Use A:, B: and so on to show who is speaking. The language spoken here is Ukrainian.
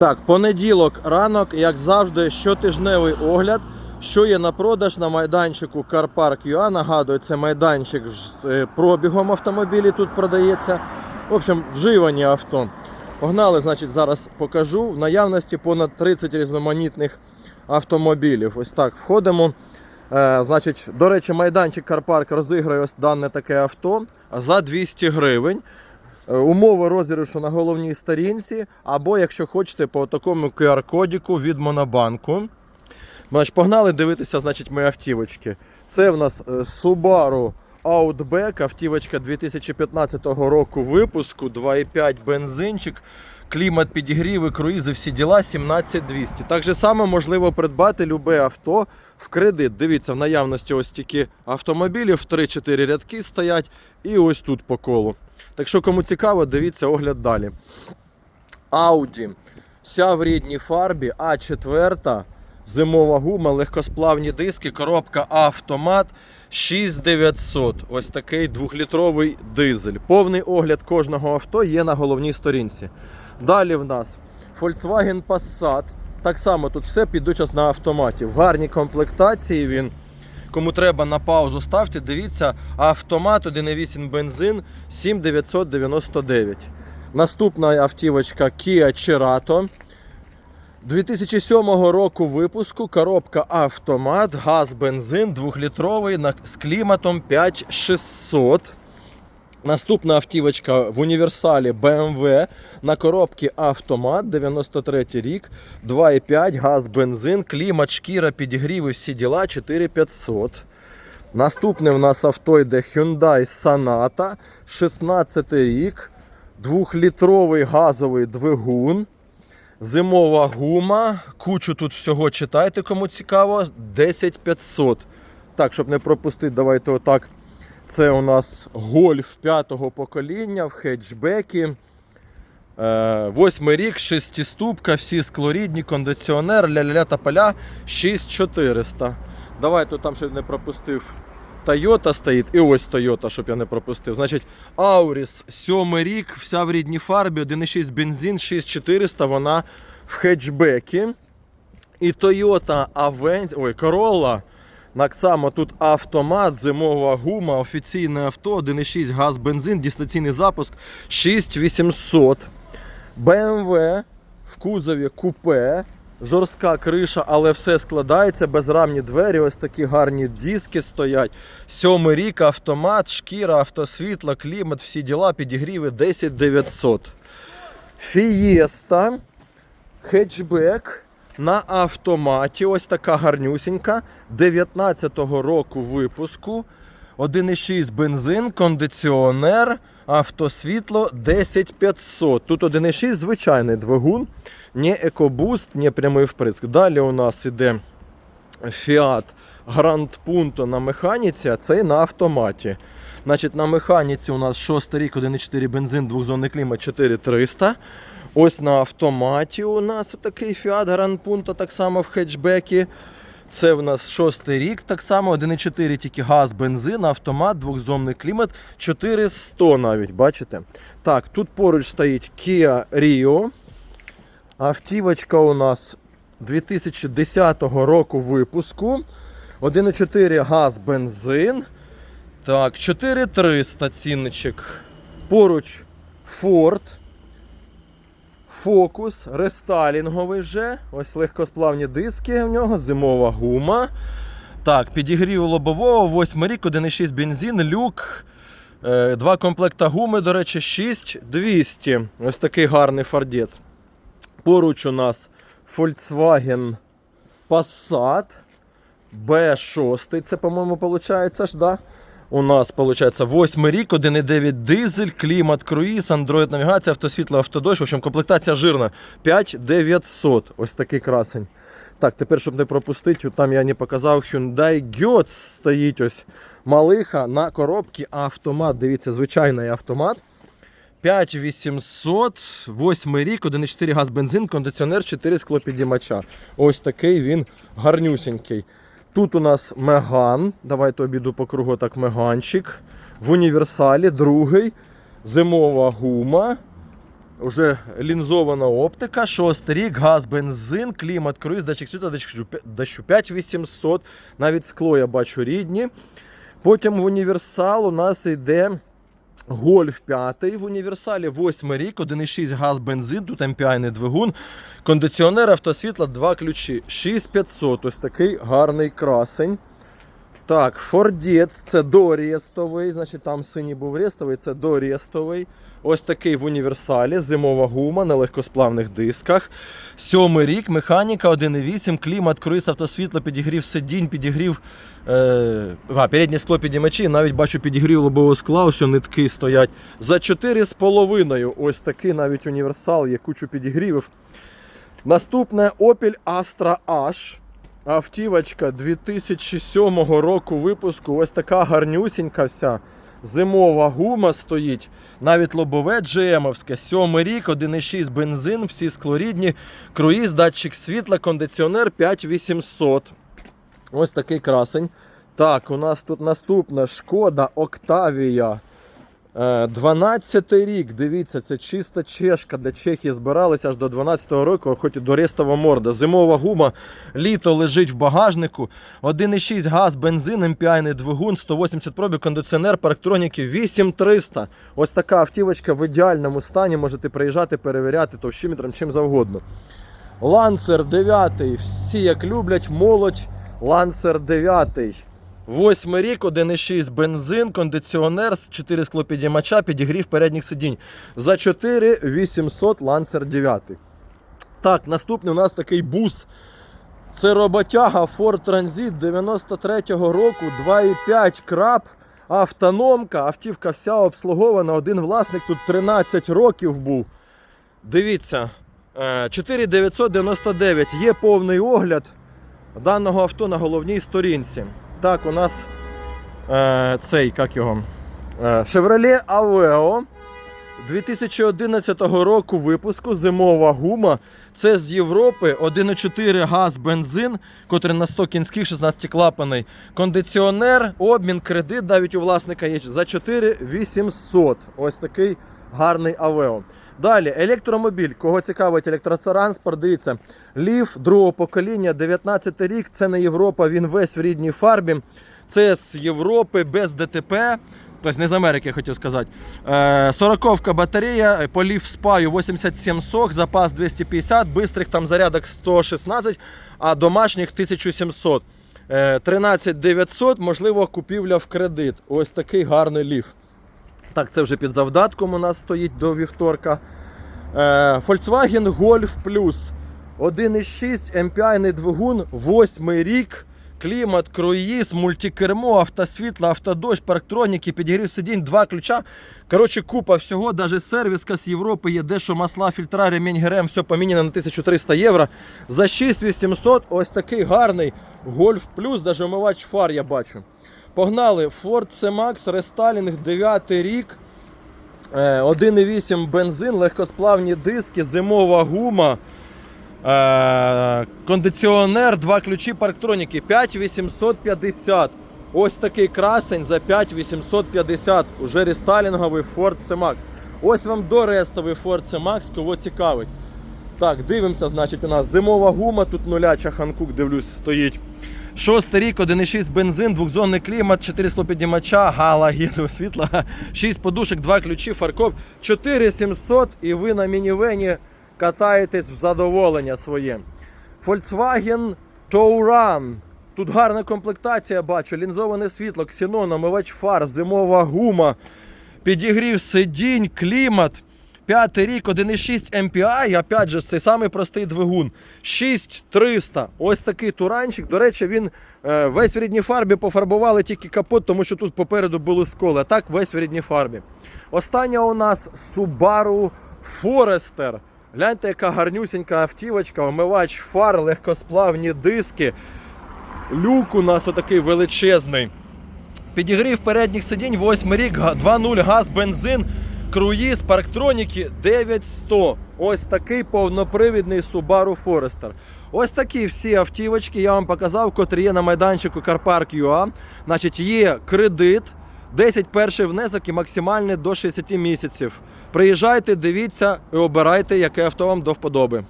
A: Так, понеділок, ранок, як завжди, щотижневий огляд. Що є на продаж на майданчику Carpark UA. Нагадую, це майданчик з е, пробігом автомобілів тут продається. В общем, вживані авто. Погнали, значить, зараз покажу. В наявності понад 30 різноманітних автомобілів. Ось так входимо. Е, значить, до речі, майданчик Carpark розіграє ось дане таке авто за 200 гривень. Е, Умови розіграшу на головній сторінці, або якщо хочете, по такому QR-кодіку від Монобанку. Значить, погнали дивитися, значить, мої автівочки. Це в нас е, Subaru Outback, автівочка 2015 року випуску, 2,5 бензинчик, клімат підігріви, круїзи, всі діла 17200. Так же само можливо придбати любе авто в кредит. Дивіться, в наявності ось тільки автомобілів, 3-4 рядки стоять і ось тут по колу. Так що, кому цікаво, дивіться огляд далі. Audi. Вся в рідній фарбі, А4, зимова гума, легкосплавні диски, коробка автомат 6900. Ось такий двохлітровий дизель. Повний огляд кожного авто є на головній сторінці. Далі в нас Volkswagen Passat. Так само тут все піду час на автоматі. В гарній комплектації він. Кому треба на паузу ставте, дивіться, автомат 1.8 бензин 7999. Наступна автівочка Kia Cerato. 2007 року випуску коробка автомат, газ, бензин 2-літровий з кліматом 5600. Наступна автівочка в універсалі BMW на коробці автомат 93 рік, 2,5, газ, бензин, клімат, шкіра, підігріви, всі діла 4500. Наступне в нас авто йде Hyundai Sonata, 16 рік, 2-літровий газовий двигун. Зимова гума. Кучу тут всього читайте, кому цікаво. 10500. Так, щоб не пропустити, давайте отак. Це у нас гольф п'ятого покоління в хеджбекі. Е, Восьмий рік, шестиступка, всі склорідні, кондиціонер, ля-ля-ля та поля 6400. Давайте там, щоб не пропустив. Toyota стоїть, і ось Toyota, щоб я не пропустив. Значить, Auris, сьомий рік, вся в рідній фарбі, 1,6 бензин, 6400, вона в хетчбекі. І Toyota Avensis, ой, Corolla. Так само тут автомат, зимова гума, офіційне авто, 1,6 газ, бензин, дистанційний запуск 6800. BMW в кузові купе, жорстка криша, але все складається, безрамні двері, ось такі гарні диски стоять. Сьомий рік, автомат, шкіра, автосвітло, клімат, всі діла, підігріви 10900. Фієста, хетчбек на автоматі. Ось така гарнюсінька. 19-го року випуску. 1,6 бензин, кондиціонер, автосвітло 10500. Тут 1,6 звичайний двигун, не екобуст, не прямий вприск. Далі у нас іде Fiat Grand Punto на механіці, а цей на автоматі. Значить, на механіці у нас 6 рік, 1,4 бензин, двохзонний клімат 4300. Ось на автоматі у нас такий Fiat Grand Punto, так само в хетчбекі. Це в нас шостий рік, так само 1,4 тільки газ, бензин, автомат, двохзонний клімат, 400 навіть, бачите? Так, тут поруч стоїть Kia Rio. Автівочка у нас 2010 року випуску. 1,4 газ, бензин. Так, 4300 цінничок. Поруч Ford. Фокус, рестайлінговий вже. Ось легкосплавні диски в нього, зимова гума. Так, підігрів лобового, 8 рік, 1,6 бензин, люк. Е, Два комплекта гуми, до речі, 6200. Ось такий гарний фардець. Поруч у нас Volkswagen Passat B6. Це, по-моєму, виходить да? У нас виходить 8 рік, 1,9 дизель, клімат, круїз, Android навігація, автосвітло, автодощ. В общем, комплектація жирна. 5900. Ось такий красень. Так, тепер, щоб не пропустити, там я не показав Hyundai Getz стоїть ось малиха на коробці автомат. Дивіться, звичайний автомат. 5800, 8 рік, 1,4 газ бензин, кондиціонер, 4 склопідіймача. Ось такий він гарнюсінький. Тут у нас меган. Давайте обіду по кругу так меганчик. В універсалі, другий. Зимова гума. Уже лінзована оптика, шостий рік, газ, бензин, клімат, круїз, датчик світла, дощу 5800, навіть скло я бачу рідні. Потім в універсал у нас йде Гольф 5 в універсалі, 8 рік, 1,6 газ, бензин, тут MPI двигун, кондиціонер, автосвітла, два ключі. 6500, ось такий гарний красень. Так, Фордець, це дорестовий, значить там синій був рестовий, це дорестовий. Ось такий в універсалі, зимова гума на легкосплавних дисках. Сьомий рік, механіка 1,8, клімат, круїз, автосвітло, підігрів сидінь, підігрів е, а, переднє скло підіймачі, навіть бачу підігрів лобового скла, ось нитки стоять. За 4,5 ось такий навіть універсал, є кучу підігрівів. Наступне Opel Astra H. Автівочка 2007 року випуску. Ось така гарнюсінька вся. Зимова гума стоїть. Навіть лобове GM-овське. Сьомий рік, 1,6 бензин, всі склорідні, круїз, датчик світла, кондиціонер 5800. Ось такий красень. Так, у нас тут наступна шкода Октавія. Е, 12 рік, дивіться, це чиста чешка для Чехії збиралися аж до 12-го року, хоч і до рестова морда. Зимова гума, літо лежить в багажнику. 1,6 газ, бензин, MPI двигун, 180 пробіг, кондиціонер, парктроніки 8300. Ось така автівочка в ідеальному стані. Можете приїжджати, перевіряти товщиметром чим завгодно. Лансер 9, всі як люблять, молодь. Лансер 9. Восьмий рік, 1,6 бензин, кондиціонер, з 4 склопідіймача, підігрів передніх сидінь. За 4 800 Lancer 9. Так, наступний у нас такий бус. Це роботяга Ford Transit 93-го року, 2,5 краб, автономка, автівка вся обслугована, один власник тут 13 років був. Дивіться, е, 4999 є повний огляд даного авто на головній сторінці. Так, у нас е, цей, як його? Е, Chevrolet Aveo 2011 року випуску зимова гума. Це з Європи 1,4 газ бензин, котрий на 100 кінських 16 клапаний. Кондиціонер, обмін, кредит навіть у власника є за 4800. Ось такий гарний Aveo. Далі, електромобіль. Кого цікавить електротранспорт, дивіться. Лів другого покоління, 19 рік. Це не Європа, він весь в рідній фарбі. Це з Європи без ДТП. Тобто не з Америки, я хотів сказати. Е, 40 батарея, по лів спаю 87 сок, запас 250, бистрих там зарядок 116, а домашніх 1700. Е, 13 900, можливо, купівля в кредит. Ось такий гарний лів. Так, це вже під завдатком у нас стоїть до вівторка. Е, Volkswagen Golf Plus 1,6 MPI двигун, 8 рік. Клімат, круїз, мультикермо, автосвітло, автодощ, парктроніки, підігрів сидінь, два ключа. Коротше, купа всього, навіть сервіска з Європи є дещо масла, фільтра, ремінь ГРМ, все поміняно на 1300 євро. За 6800 ось такий гарний Golf Plus, навіть омивач фар я бачу. Погнали, Ford C-Max, рестайлінг, 9 рік. Е, 1,8 бензин, легкосплавні диски, зимова гума. Е, кондиціонер, два ключі парктроніки 5850. Ось такий красень за 5850. Уже рестайлінговий Ford C-Max. Ось вам дорестовий Ford C-Max, кого цікавить. Так, дивимося, значить, у нас зимова гума, тут нуляча Ханкук, дивлюсь, стоїть. Шостий рік, 1,6 бензин, двохзонний клімат, 4 склопіднімача, гала, гіду, світла, 6 подушок, 2 ключі, фаркоп, 4700 і ви на мінівені катаєтесь в задоволення своє. Volkswagen Touran. Тут гарна комплектація, бачу, лінзоване світло, ксенон, омивач фар, зимова гума, підігрів сидінь, клімат. П'ятий рік, 1,6 MPI, опять же, цей самий простий двигун. 6300. Ось такий туранчик. До речі, він е, весь в рідній фарбі пофарбували тільки капот, тому що тут попереду були сколи. А так весь в рідній фарбі. Остання у нас Subaru Forester. Гляньте, яка гарнюсінька автівочка, омивач фар, легкосплавні диски. Люк у нас отакий величезний. Підігрів передніх сидінь, 8 рік, га- 2.0 газ, бензин, круїз, парктроніки 9100. Ось такий повнопривідний Subaru Forester. Ось такі всі автівочки я вам показав, котрі є на майданчику CarPark.ua. Значить, є кредит, 10 перший внесок і максимальний до 60 місяців. Приїжджайте, дивіться і обирайте, яке авто вам до вподоби.